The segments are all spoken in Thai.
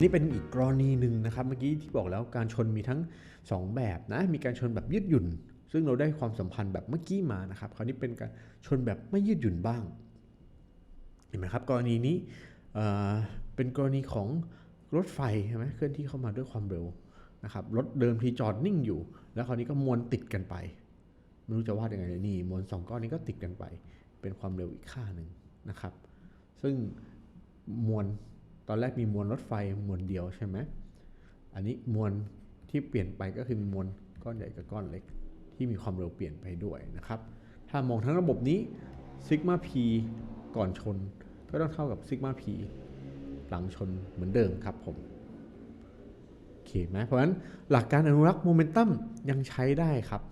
นี่เป็นอีกกรณีหนึ่งนะครับ เมื่อกี้ที่บอกแล้วการชนมีทั้ง 2 แบบนะ มีการชนแบบยืดหยุ่น ซึ่งเราได้ความสัมพันธ์แบบเมื่อกี้มานะครับ คราวนี้เป็นการชนแบบไม่ยืดหยุ่นบ้าง เห็นไหมครับ กรณีนี้เเป็นกรณีของรถไฟใช่ไหมเคลื่อนที่เข้ามาด้วยความเร็วนะครับ รถเดิมทีจอดนิ่งอยู่ แล้วคราวนี้ก็มวนติดกันไป ไม่รู้จะวาดยังไงนี่มวลสองก้อนนี้ก็ติดกันไป เป็นความเร็วอีกค่าหนึ่งนะครับ ซึ่งมวล ตอนแรกมีมวลรถไฟมวลเดียวใช่ไหมอันนี้มวลที่เปลี่ยนไปก็คือมวลก้อนใหญ่กับก้อนเล็ก ที่มีความเร็วเปลี่ยนไปด้วยนะครับ ถ้ามองทั้งระบบนี้ซิกมา p ก่อนชน ก็ต้องเท่ากับซิกมา p หลังชนเหมือนเดิมครับผมโอเคไหมเพราะฉะนั้นหลักการอนุรักษ์โมเมนตัมยังใช้ได้ครับ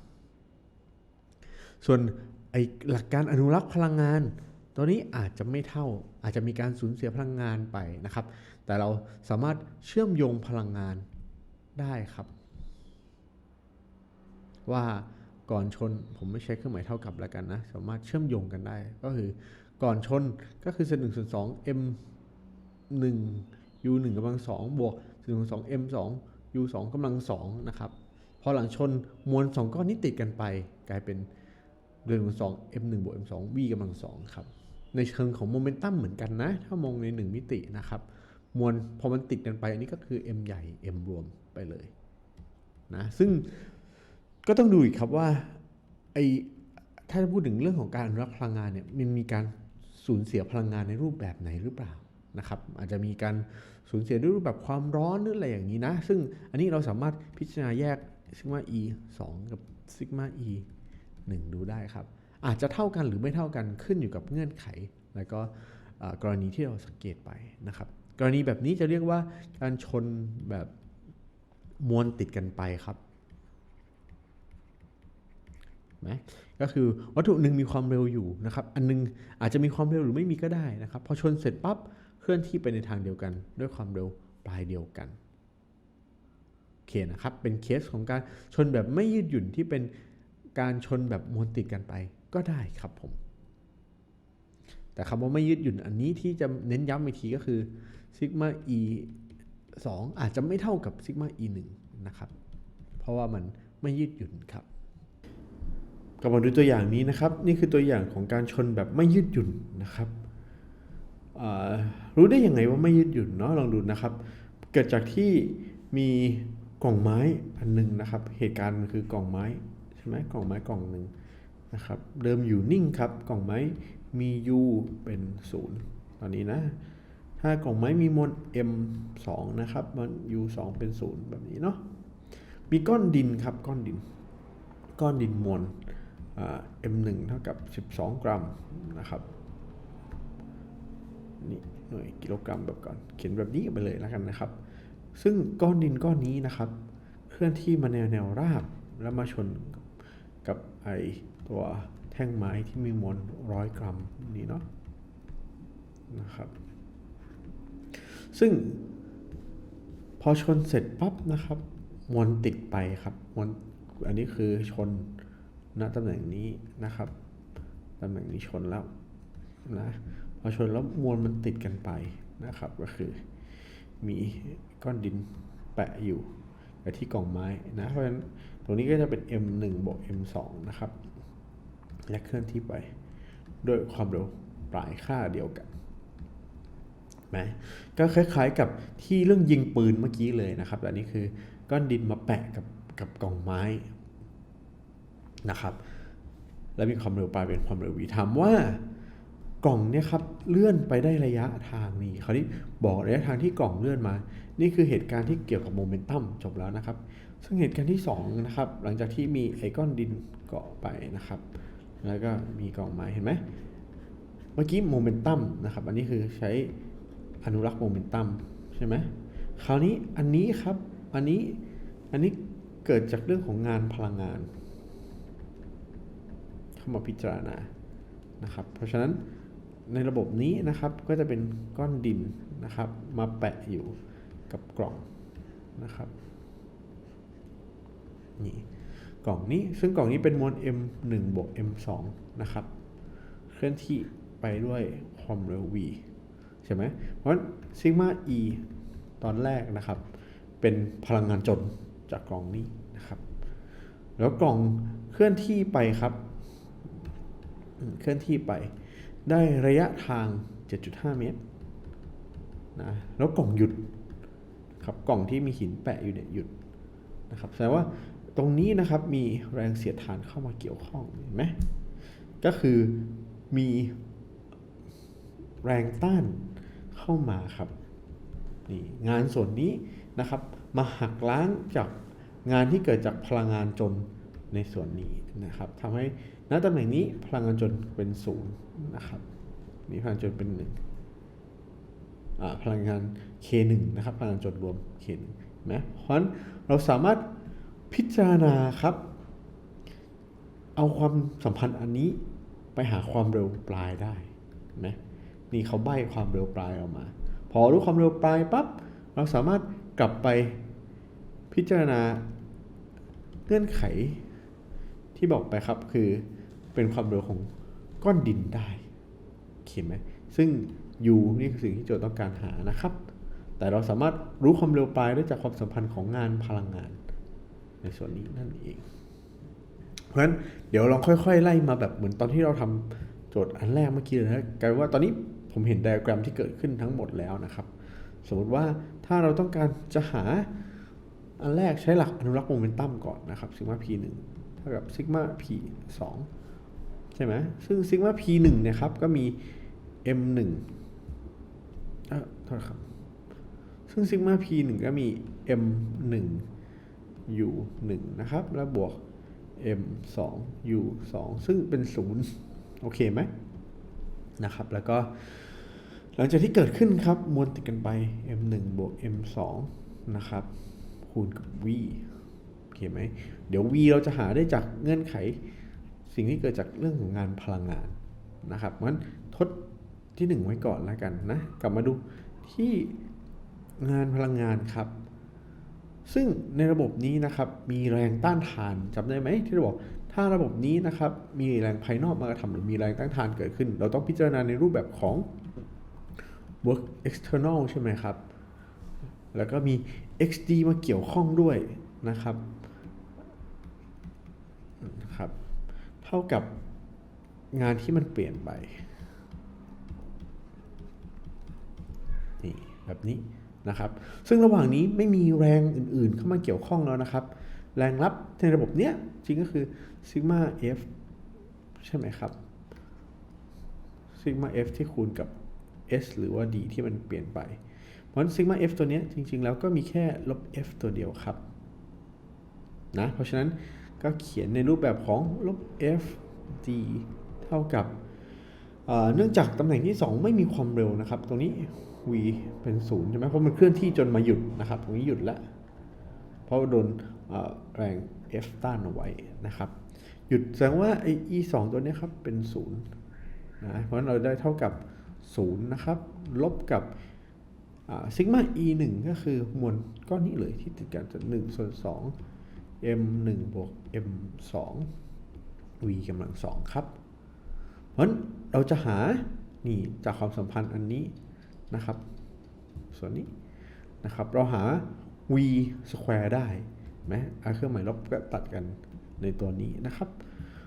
ส่วนไอหลักการอนุรักษ์พลังงาน ตัวนี้อาจจะไม่เท่าอาจจะมีการสูญเสียพลังงานไปนะครับ แต่เราสามารถเชื่อมโยงพลังงานได้ครับ ว่าก่อนชนผมไม่ใช้เครื่องหมายเท่ากับแล้วกันนะ สามารถเชื่อมโยงกันได้ ก็คือก่อนชนก็คือเศษหนึ่งส่วนสอง m หนึ่ง u หนึ่งกำลังสองบวกเศษหนึ่งส่วนสอง m สอง u สองกำลังสองนะครับพอหลังชนมวลสองก้อนนี้ติดกันไป กลายเป็นเรื่องสอง m หนึ่งบวก m สอง v กำลังสองครับ ในเชิงของโมเมนตัมเหมือนกันนะ ถ้ามองในหนึ่งมิตินะครับ มวลพอมันติดกันไปอันนี้ก็คือ m ใหญ่ m รวมไปเลยนะซึ่งก็ต้องดูอีกครับว่าไอถ้าพูดถึงเรื่องของการอนุรักษ์พลังงานเนี่ยมันมีการสูญเสียพลังงานในรูปแบบไหนหรือเปล่านะครับอาจจะมีการสูญเสียด้วยรูปแบบความร้อนหรืออะไรอย่างนี้นะ ซึ่งอันนี้เราสามารถพิจารณาแยกซิกมา e 2 กับซิกมา e 1 ดูได้ครับ อาจจะเท่ากันหรือไม่เท่ากันขึ้นอยู่กับเงื่อนไข แล้วก็กรณีที่เราสังเกตไปนะครับ กรณีแบบนี้จะเรียกว่าการชนแบบมวลติดกันไปครับไหมก็คือวัตถุหนึ่งมีความเร็วอยู่นะครับ อันนึงอาจจะมีความเร็วหรือไม่มีก็ได้นะครับ พอชนเสร็จปั๊บเคลื่อนที่ไปในทางเดียวกัน ด้วยความเร็วปลายเดียวกันโอเคนะครับ เป็นเคสของการชนแบบไม่ยืดหยุ่นที่เป็นการชนแบบมวลติดกันไป ก็ได้ครับผม แต่คำว่าไม่ยืดหยุ่นอันนี้ที่จะเน้นย้ำอีกทีก็คือซิกมา e 2อาจจะไม่เท่ากับซิกมา e 1นะครับ เพราะว่ามันไม่ยืดหยุ่นครับกลับมาดูตัวอย่างนี้นะครับ นี่คือตัวอย่างของการชนแบบไม่ยืดหยุ่นนะครับรู้ได้ยังไงว่าไม่ยืดหยุ่นเนาะลองดูนะครับ เกิดจากที่มีกล่องไม้อันหนึงนะครับ เหตุการณ์มันคือกล่องไม้ใช่ไหมกล่องไม้กล่องหนึ่ง นะครับเดิมอยู่นิ่งครับกล่องไม้มี u เป็นศูนย์ตอนนี้นะถ้ากล่องไม้มีมวล m 2นะครับมัน u 2เป็นศูนย์แบบนี้เนาะมีก้อนดินครับก้อนดิน ก้อนดินมวล m1 เท่ากับ 12 กรัมนะครับนี่หน่วยกิโลกรัมแบบก่อนเขียนแบบนี้ไปเลยแล้วกันนะครับ ซึ่งก้อนดินก้อนนี้นะครับ เคลื่อนที่มาแนวแนวราบแล้วมาชนกับกับไอ ตัวแท่งไม้ที่มีมวลร้อยกรัมนี้เนาะนะครับ ซึ่งพอชนเสร็จปั๊บนะครับมวลติดไปครับมวลอันนี้คือชนณตำแหน่งนี้นะครับตำแหน่งนี้ชนแล้วนะพอชนแล้วมวลมันติดกันไปนะครับก็คือมีก้อนดินแปะอยู่กับที่กล่องไม้นะเพราะฉะนั้นตรงนี้ก็จะเป็น m1 บวก m2 นะครับ และเคลื่อนที่ไปด้วยความเร็วปลายค่าเดียวกันไหมก็คล้ายๆกับที่เรื่องยิงปืนเมื่อกี้เลยนะครับแต่นี้คือก้อนดินมาแปะกับกับกล่องไม้นะครับ และมีความเร็วปลายเป็นความเร็ว v ถามว่ากล่องเนี่ยครับเลื่อนไปได้ระยะทางนี้คราวนี้บอกระยะทางที่กล่องเลื่อนมา นี่คือเหตุการณ์ที่เกี่ยวกับโมเมนตัมจบแล้วนะครับ ซึ่งเหตุการณ์ที่2นะครับหลังจากที่มีไอก้อนดินเกาะไปนะครับ แล้วก็มีกล่องไม้เห็นไหมเมื่อกี้โมเมนตัมนะครับ อันนี้คือใช้อนุรักษ์โมเมนตัมใช่ไหมคราวนี้อันนี้ครับ อันนี้ อันนี้เกิดจากเรื่องของงานพลังงาน เข้ามาพิจารณา นะครับ เพราะฉะนั้นในระบบนี้นะครับ ก็จะเป็นก้อนดินนะครับ มาแปะอยู่กับกล่องนะครับ นี่ กล่องนี้ ซึ่งกล่องนี้เป็นมวล m 1 บวก m 2 นะครับ เคลื่อนที่ไปด้วยความเร็ว v ใช่ไหมเพราะฉะนั้นซิกมา e ตอนแรกนะครับ เป็นพลังงานจนจากกล่องนี้นะครับ แล้วกล่องเคลื่อนที่ไปครับ เคลื่อนที่ไป ได้ระยะทาง 7.5 เมตรนะแล้วกล่องหยุดครับกล่องที่มีหินแปะอยู่เนี่ยหยุดนะครับแสดงว่า ตรงนี้นะครับมีแรงเสียดทานเข้ามาเกี่ยวข้องเห็นไหมก็คือมีแรงต้านเข้ามาครับนี่งานส่วนนี้นะครับมาหักล้างจากงานที่เกิดจากพลังงานจนในส่วนนี้นะครับทำให้ณตำแหน่งนี้พลังงานจนเป็นศูนย์นะครับนี่พลังงานจนเป็นหนึ่งอ่าพลังงาน K1 นะครับพลังงานจดรวม K1 เห็นไหมเพราะฉะนั้นเราสามารถ พิจารณาครับ เอาความสัมพันธ์อันนี้ไปหาความเร็วปลายได้นไหมนี่เขาใบ้ความเร็วปลายออกมา พอรู้ความเร็วปลายปั๊บเราสามารถกลับไปพิจารณาเงื่อนไขที่บอกไปครับคือเป็นความเร็วของก้อนดินได้โอเคไหมซึ่ง u นี่คือสิ่งที่โจทย์ต้องการหานะครับ แต่เราสามารถรู้ความเร็วปลายได้จากความสัมพันธ์ของงานพลังงาน ในส่วนนี้นั่นเอง เพราะฉะนั้นเดี๋ยวลองค่อย ๆ ไล่มาแบบเหมือนตอนที่เราทำโจทย์อันแรกเมื่อกี้เลยนะกลายเป็นว่าตอนนี้ผมเห็นไดอะแกรมที่เกิดขึ้นทั้งหมดแล้วนะครับ สมมติว่าถ้าเราต้องการจะหาอันแรกใช้หลักอนุรักษ์โมเมนตัมก่อนนะครับซิกมา p 1เท่ากับซิกมา p 2ใช่ไหมซึ่งซิกมา p 1เนี่ยครับก็มี m 1เออโทษครับ ซึ่งซิกมา p 1ก็มี m 1 u 1นะครับ แล้วบวก m 2 u 2ซึ่งเป็น 0 โอเคไหมนะครับ แล้วก็ หลังจากที่เกิดขึ้นครับมวลติดกันไป m 1บวก m 2นะครับ คูณกับ v โอเคไหม เดี๋ยว v เราจะหาได้จากเงื่อนไข สิ่งที่เกิดจากเรื่องของงานพลังงานนะครับเพราะฉะนั้นทดที่ 1 ไว้ก่อนแล้วกันนะ กลับมาดูที่งานพลังงานครับ ซึ่งในระบบนี้นะครับมีแรงต้านทานจำได้ไหมที่เราบอกถ้าระบบนี้นะครับมีแรงภายนอกมากระทำหรือมีแรงต้านทานเกิดขึ้น เราต้องพิจารณาในรูปแบบของ work external ใช่ไหมครับ แล้วก็มี xd มาเกี่ยวข้องด้วยนะครับนะครับ เท่ากับงานที่มันเปลี่ยนไป นี่แบบนี้ นะครับซึ่งระหว่างนี้ไม่มีแรงอื่นๆ เข้ามาเกี่ยวข้องแล้วนะครับ แรงรับในระบบเนี้ยจริงก็คือซิกมา f ใช่ไหมครับซิกมา f ที่คูณกับ s หรือว่า d ที่มันเปลี่ยนไป เพราะฉนั้นซิกมา f ตัวเนี้ยจริง ๆ แล้วก็มีแค่ลบ f ตัวเดียวครับนะเพราะฉะนั้นก็เขียนในรูปแบบของลบ f d เท่ากับเอ่อเนื่องจากตำแหน่งที่ 2 ไม่มีความเร็วนะครับ ตรงนี้ v เป็นศูนย์ใช่ไหมเพราะมันเคลื่อนที่จนมาหยุดนะครับตรงนี้หยุดแล้วเพราะาโดนแรง F ต้านเอาไว้นะครับ หยุดแสดงว่าไอ้ e 2ตัวนี้ครับเป็นศูนย์นะเพราะฉะนั้นเราได้เท่ากับศูนย์นะครับลบกับซิกมา e 1ก็คือมวลก้อนนี้เลยที่ติดกันจาก1ส่วน2 m 1บวก m 2 v กำลัง2ครับ เพราะฉะนั้นเราจะหานี่จากความสัมพันธ์อันนี้ นะครับ ส่วนนี้นะครับเราหา v square ได้ไหมเอาเครื่องหมายลบก็ตัดกันในตัวนี้นะครับ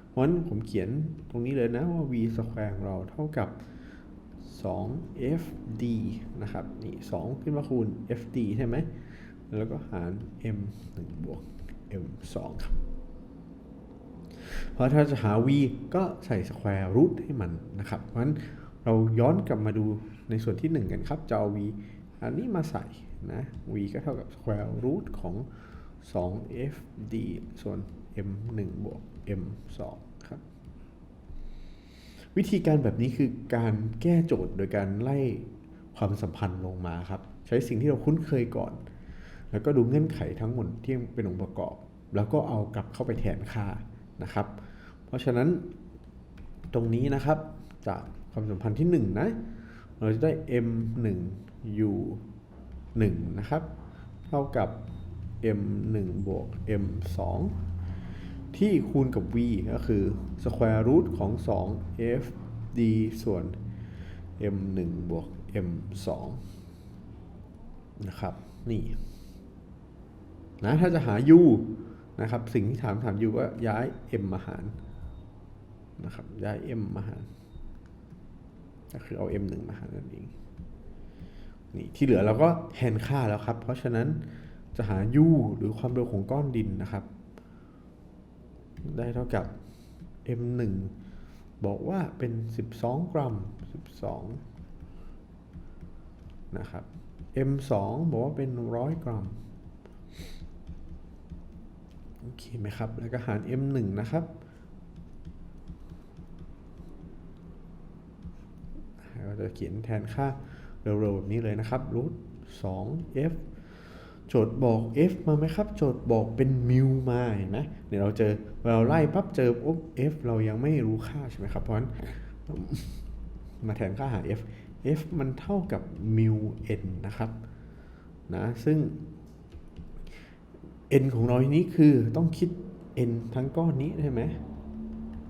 เพราะนั้นผมเขียนตรงนี้เลยนะว่า v square ของเราเท่ากับ 2fd นะครับนี่2ขึ้นมาคูณ fd ใช่ไหมแล้วก็หาร m 1บวก m 2ครับเพราะถ้าจะหา v ก็ใส่ square root ให้มันนะครับเพราะฉะนั้นเราย้อนกลับมาดู ในส่วนที่ 1 กันครับ จะเอา v อันนี้มาใส่นะ v ก็เท่ากับ square root ของ 2fd ส่วน m 1 บวก m 2 ครับ วิธีการแบบนี้คือการแก้โจทย์โดยการไล่ความสัมพันธ์ลงมาครับ ใช้สิ่งที่เราคุ้นเคยก่อน แล้วก็ดูเงื่อนไขทั้งหมดที่เป็นองค์ประกอบ แล้วก็เอากลับเข้าไปแทนค่านะครับ เพราะฉะนั้นตรงนี้นะครับจากความสัมพันธ์ที่ 1 นะ เราจะได้ m 1 u 1นะครับ เท่ากับ m 1บวก m 2ที่คูณกับ v ก็คือ square root ของ 2 f d ส่วน m 1บวก m 2นะครับ นี่นะถ้าจะหา u นะครับ สิ่งที่ถามถาม u ก็ย้าย m มาหารนะครับ ย้าย m มาหาร ก็คือเอา m 1มาหารนั่นเองนี่ที่เหลือเราก็แทนค่าแล้วครับ เพราะฉะนั้นจะหา u หรือความเร็วของก้อนดินนะครับ ได้เท่ากับ m 1บอกว่าเป็น 12 กรัม 12 นะครับ m 2บอกว่าเป็น 100 กรัมโอเคไหมครับ แล้วก็หาร m 1นะครับ เราจะเขียนแทนค่าเร็วๆแบบนี้เลยนะครับ root 2 f โจทย์บอก f มาไหมครับ โจทย์บอกเป็นมิวมาเห็นไหมเดี๋ยวเราเจอเราไล่ปั๊บเจอปุ๊บ f เรายังไม่รู้ค่าใช่ไหมครับเพราะฉะนั้นมาแทนค่าหา f f มันเท่ากับมิว n นะครับนะซึ่ง n ของเราทีนี้คือต้องคิด n ทั้งก้อนนี้ใช่ไหม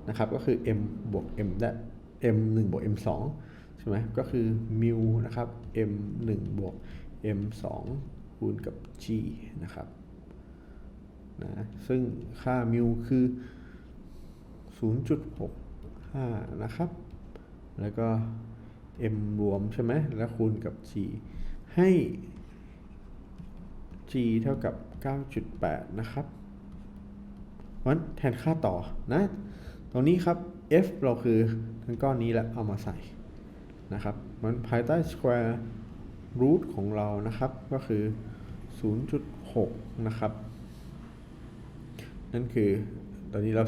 นะครับก็คือ m บวก m ได้ m 1บวก m 2 ใช่ไหมก็คือมิวนะครับ m 1บวก m 2คูณกับ g นะครับนะซึ่งค่ามิวคือ 0.65 นะครับ แล้วก็ m รวมใช่ไหมแล้วคูณกับ g ให้ g เท่ากับ 9.8 นะครับเพราะฉะนั้นแทนค่าต่อนะ ตรงนี้ครับ f เราคือทั้งก้อนนี้แหละเอามาใส่ นะครับมันภายใต้ square root ของเรานะครับ ก็คือ 0.6 นะครับ นั่นคือตอนนี้เรา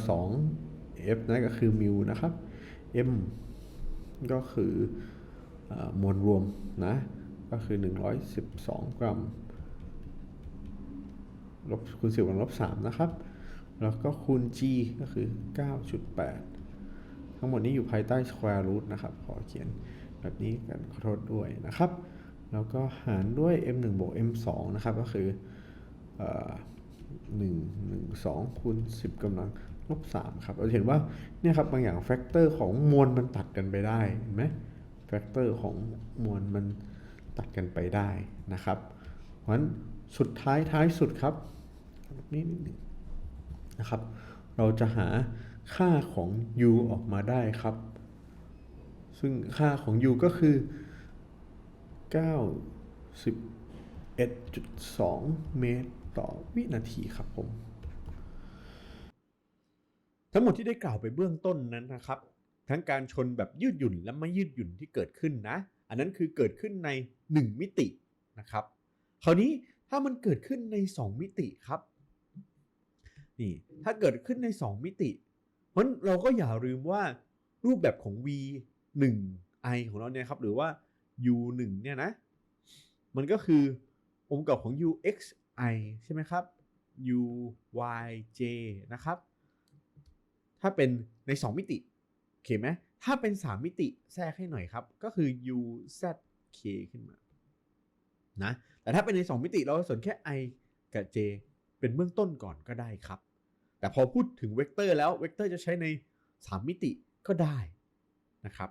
2 f นั่นก็คือมิวนะครับ m ก็คืออมวลรวมนะ ก็คือ 112 กรัม ลบคูณ10กับลบ3นะครับ แล้วก็คูณ g ก็คือ 9.8 ทั้งหมดนี้อยู่ภายใต้ square root นะครับ ขอเขียน แบบนี้กันขอโทษด้วยนะครับ แล้วก็หารด้วย m 1บวก m 2นะครับ ก็คือเอ่อ1 1 2คูณ10กำลังลบ3ครับ เราเห็นว่าเนี่ยครับบางอย่างแฟกเตอร์ของมวลมันตัดกันไปได้ เห็นไหมแฟกเตอร์ของมวลมันตัดกันไปได้นะครับ เพราะฉะนั้นสุดท้ายท้ายสุดครับนี่นิดหนึ่งนะครับ เราจะหาค่าของ u ออกมาได้ครับ ซึ่งค่าของ u ก็คือ 91.2 เมตรต่อวินาทีครับผม ทั้งหมดที่ได้กล่าวไปเบื้องต้นนั้นนะครับ ทั้งการชนแบบยืดหยุ่นและไม่ยืดหยุ่นที่เกิดขึ้นนะ อันนั้นคือเกิดขึ้นใน 1 มิตินะครับ คราวนี้ถ้ามันเกิดขึ้นใน 2 มิติครับนี่ถ้าเกิดขึ้นใน 2 มิติเพราะฉะนั้นเราก็อย่าลืมว่ารูปแบบของ v 1 i ของเราเนี่ยครับหรือว่า u 1 เนี่ยนะ มันก็คือองค์ประกอบของ u x i ใช่ไหมครับ u y j นะครับ ถ้าเป็นใน 2 มิติโอเคไหมถ้าเป็น 3 มิติแทรกให้หน่อยครับ ก็คือ u z k ขึ้นมานะแต่ถ้าเป็นใน 2 มิติเราสนแค่ i กับ j เป็นเบื้องต้นก่อนก็ได้ครับ แต่พอพูดถึงเวกเตอร์แล้วเวกเตอร์จะใช้ใน 3 มิติก็ได้นะครับ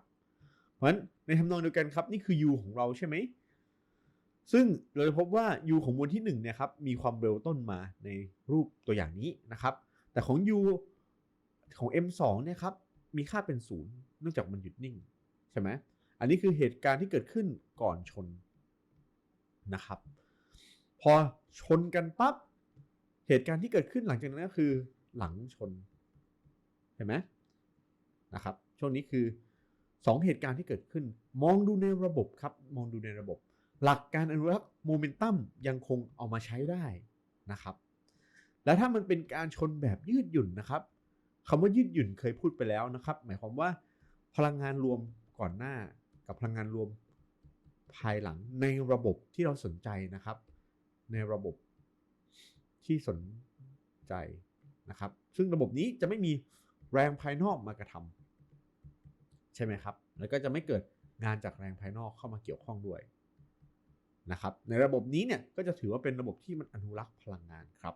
ราะฉะนั้นในทำนองเดียวกันครับนี่คือ u ของเราใช่ไหมซึ่งเราจะพบว่า u ของมวลที่1เนี่ยครับมีความเร็วต้นมาในรูปตัวอย่างนี้นะครับ แต่ของ u ของ m2 เนี่ยครับมีค่าเป็น0เนื่องจากมันหยุดนิ่งใช่ไหมอันนี้คือเหตุการณ์ที่เกิดขึ้นก่อนชนนะครับ พอชนกันปั๊บเหตุการณ์ที่เกิดขึ้นหลังจากนั้นก็คือหลังชนเห็นไหมนะครับช่วงนี้คือ 2เหตุการณ์ที่เกิดขึ้น มองดูในระบบครับ มองดูในระบบ หลักการอนุรักษ์โมเมนตัมยังคงเอามาใช้ได้นะครับ แล้วถ้ามันเป็นการชนแบบยืดหยุ่นนะครับคำว่ายืดหยุ่นเคยพูดไปแล้วนะครับ หมายความว่าพลังงานรวมก่อนหน้ากับพลังงานรวมภายหลังในระบบที่เราสนใจนะครับ ในระบบที่สนใจนะครับ ซึ่งระบบนี้จะไม่มีแรงภายนอกมากระทำ ใช่ไหมครับ แล้วก็จะไม่เกิดงานจากแรงภายนอกเข้ามาเกี่ยวข้องด้วยนะครับในระบบนี้เนี่ยก็จะถือว่าเป็นระบบที่มันอนุรักษ์พลังงานครับ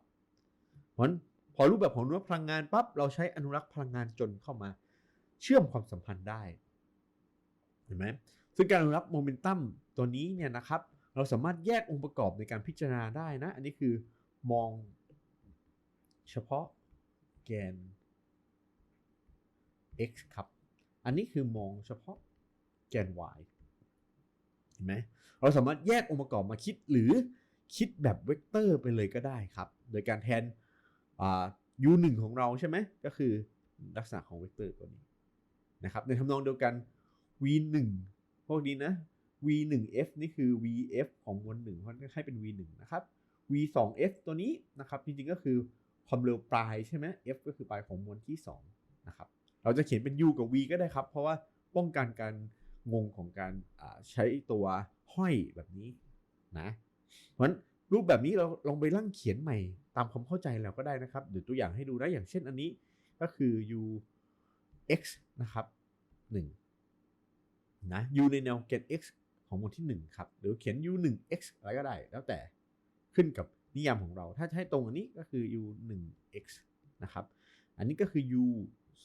เพราะนั้นพอรูปแบบของอนุรักษ์พลังงานปั๊บเราใช้อนุรักษ์พลังงานจนเข้ามาเชื่อมความสัมพันธ์ได้เห็นไหมซึ่งการอนุรักษ์โมเมนตัมตัวนี้เนี่ยนะครับ เราสามารถแยกองค์ประกอบในการพิจารณาได้นะ อันนี้คือมองเฉพาะแกน x ครับ อันนี้คือมองเฉพาะแกน y เห็นไหมเราสามารถแยกองค์ประกอบมาคิดหรือคิดแบบเวกเตอร์ไปเลยก็ได้ครับ โดยการแทน u 1ของเราใช่ไหมก็คือลักษณะของเวกเตอร์ตัวนี้นะครับในทำนองเดียวกัน v 1พวกนี้นะ v 1 f นี่คือ vf ของมวล1เพราะให้เป็น v 1นะครับ v 2 f ตัวนี้นะครับจริงๆก็คือความเร็วปลายใช่ไหม f ก็คือปลายของมวลที่2นะครับ เราจะเขียนเป็น u กับ v ก็ได้ครับ เพราะว่าป้องกันการงงของการใช้ตัวห้อยแบบนี้นะเพราะฉะนั้นรูปแบบนี้เราลองไปร่างเขียนใหม่ตามความเข้าใจเราก็ได้นะครับเดี๋ยวตัวอย่างให้ดูนะอย่างเช่นอันนี้ก็คือ u x นะครับ 1 นะ u ในแนวเกณฑ์ x ของมวลที่ 1 ครับ หรือเขียน u 1 x อะไรก็ได้ แล้วแต่ขึ้นกับนิยามของเรา ถ้าใช้ตรงอันนี้ก็คือ u 1 x นะครับ อันนี้ก็คือ u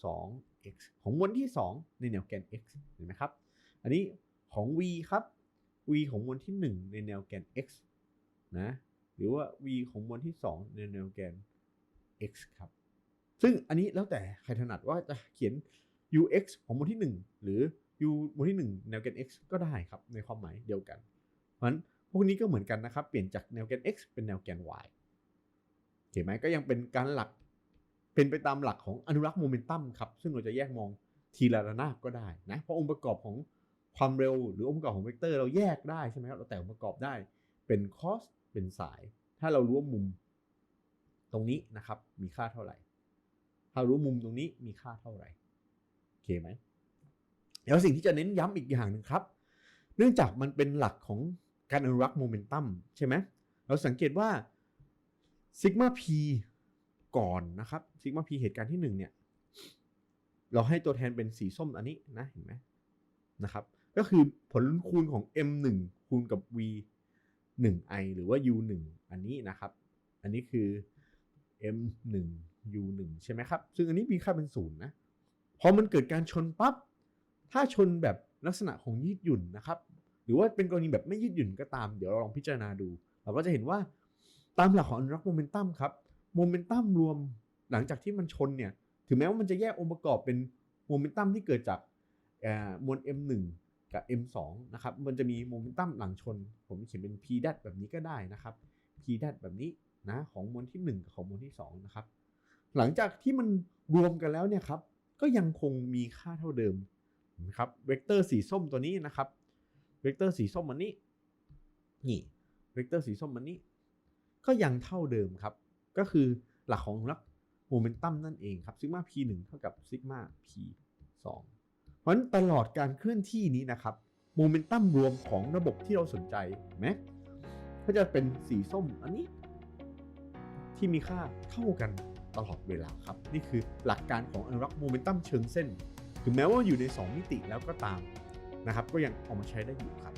2 x ของมวลที่ 2 ในแนวแกน x เห็นไหมครับ อันนี้ของ v ครับ v ของมวลที่ 1 ในแนวแกน x นะ หรือว่า v ของมวลที่ 2 ในแนวแกน x ครับ ซึ่งอันนี้แล้วแต่ใครถนัดว่าจะเขียน ux ของมวลที่ 1 หรือ u มวลที่ 1 แนวแกน x ก็ได้ครับในความหมายเดียวกัน เพราะฉะนั้นพวกนี้ก็เหมือนกันนะครับ เปลี่ยนจากแนวแกน x เป็นแนวแกน y เห็นไหมก็ยังเป็นการหลัก เป็นไปตามหลักของอนุรักษ์โมเมนตัมครับ ซึ่งเราจะแยกมองทีละระนาบก็ได้นะ เพราะองค์ประกอบของความเร็วหรือองค์ประกอบของเวกเตอร์เราแยกได้ใช่ไหมครับ เราแต่งองค์ประกอบได้เป็นคอสเป็นสาย ถ้าเรารู้ว่ามุมตรงนี้นะครับ มีค่าเท่าไหร่ ถ้ารู้มุมตรงนี้มีค่าเท่าไหร่โอเคไหมแล้วสิ่งที่จะเน้นย้ำอีกอย่างหนึ่งครับ เนื่องจากมันเป็นหลักของการอนุรักษ์โมเมนตัมใช่ไหมเราสังเกตว่าซิกมาพี ก่อนนะครับซิกมาพีเหตุการณ์ที่ 1 เนี่ย เราให้ตัวแทนเป็นสีส้มอันนี้นะเห็นไหมนะครับ ก็คือผลคูณของ m1 คูณกับ v 1i หรือว่า u1 อันนี้นะครับ อันนี้คือ m1 u1 ใช่ไหมครับ ซึ่งอันนี้มีค่าเป็นศูนย์นะพอมันเกิดการชนปั๊บถ้าชนแบบลักษณะของยืดหยุ่นนะครับ หรือว่าเป็นกรณีแบบไม่ยืดหยุ่นก็ตาม เดี๋ยวเราลองพิจารณาดู เราก็จะเห็นว่าตามหลักของอนุรักษ์โมเมนตัมครับ โมเมนตัมรวมหลังจากที่มันชนเนี่ย ถึงแม้ว่ามันจะแยกองค์ประกอบเป็นโมเมนตัมที่เกิดจากมวล m1 กับ m2 นะครับ มันจะมีโมเมนตัมหลังชน ผมเขียนเป็น p ดัดแบบนี้ก็ได้นะครับ p ดัดแบบนี้นะของมวลที่ 1 กับของมวลที่2นะครับ หลังจากที่มันรวมกันแล้วเนี่ยครับ ก็ยังคงมีค่าเท่าเดิมนะครับ เวกเตอร์สีส้มตัวนี้นะครับ เวกเตอร์สีส้มมันนี้ นี่ เวกเตอร์สีส้มมันนี้ ก็ยังเท่าเดิมครับ ก็คือหลักของลักโมเมนตัมนั่นเองครับซิกมา p 1เท่ากับซิกมา p 2เพราะฉะนั้นตลอดการเคลื่อนที่นี้นะครับโมเมนตัมรวมของระบบที่เราสนใจไหมก็จะเป็นสีส้มอันนี้ ที่มีค่าเท่ากันตลอดเวลาครับ นี่คือหลักการของอนุรักษ์โมเมนตัมเชิงเส้น ถึงแม้ว่าอยู่ใน 2 มิติแล้วก็ตามนะครับ ก็ยังเอามาใช้ได้อยู่ครับ